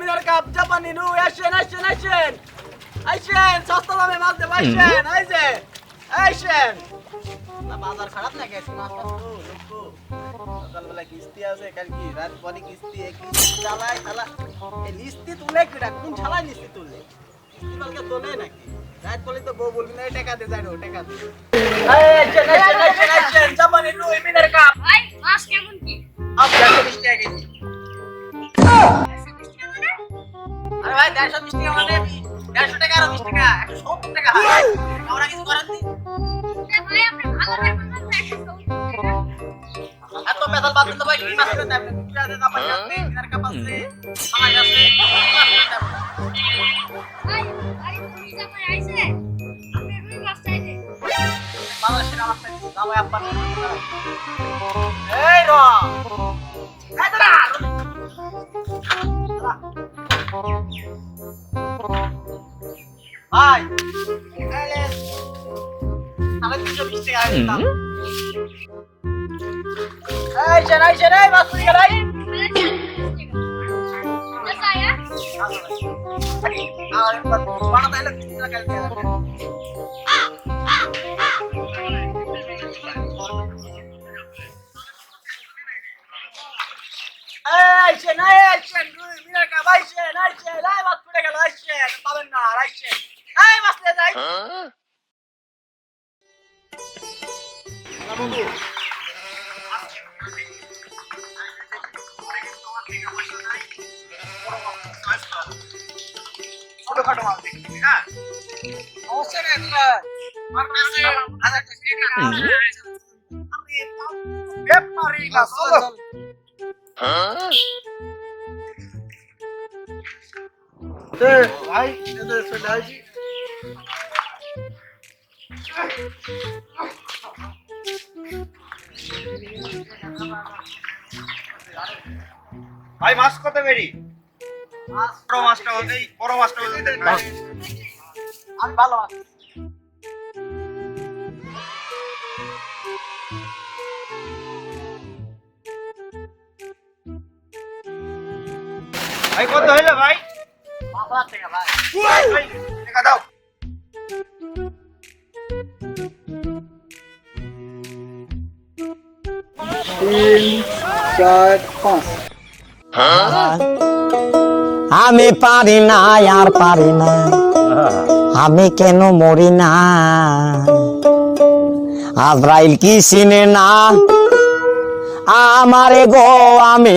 মিনার cup জাপানি নু আসেন আসেন আসেন। আসেন সস্তা দামে মাছ দেব আসেন যে আসেন। না বাজার খারাপ না গেছে মাছ মাছ তো লোকো। সকালবেলা কিস্তি আছে কাল কি রাত পরে কিস্তি এক কিস্তি চালাই চালা এই লিস্তি তুলে কিটা কোন ছালাই লিস্তি তুললে কিস্তি মালকে তোলে নাকি? রাত বলে তো বউ বলবি না টাকা দে যাই টাকা দে। আসেন আসেন আসেন আসেন জাপানি নু দেড়শো বিশ টাকা মানে দেড়শো টাকা আর বিশ টাকা একশো সত্তর টাকা। আমরা কিছু করার নেই। এত পেতাল বাদ দিতে ভাই কি মাছ কিনতে আপনি আছে জাপানি আছে এই ভাই তাহলে তিনশো বিশ টাকা আমি দিলাম এই চেন এই চেন এই মাছ তুই গেলাই আর বানা তাহলে তিন টাকা দিয়ে দেবে আইছেন আইছেন দুই মিনার কা আইছেন আইছেন আই মাছ মাছ নিয়ে যাই ছোটখাটো মাছ দেখি হ্যাঁ অবশ্যই না এগুলা আমার কাছে হাজার টাকা আমি ব্যাপারি না চলো ভাই চলে আসি ভাই মাছ কত বেরি বড় মাছটা হতেই বড় মাছটা। আমি ভালো আছি। ভাই কত হইল ভাই? টাকা ভাই আমি পারি না, আর পারি না। আমি কেন মরি না? আজরাইল কি চিনে না? আমারে গো, আমি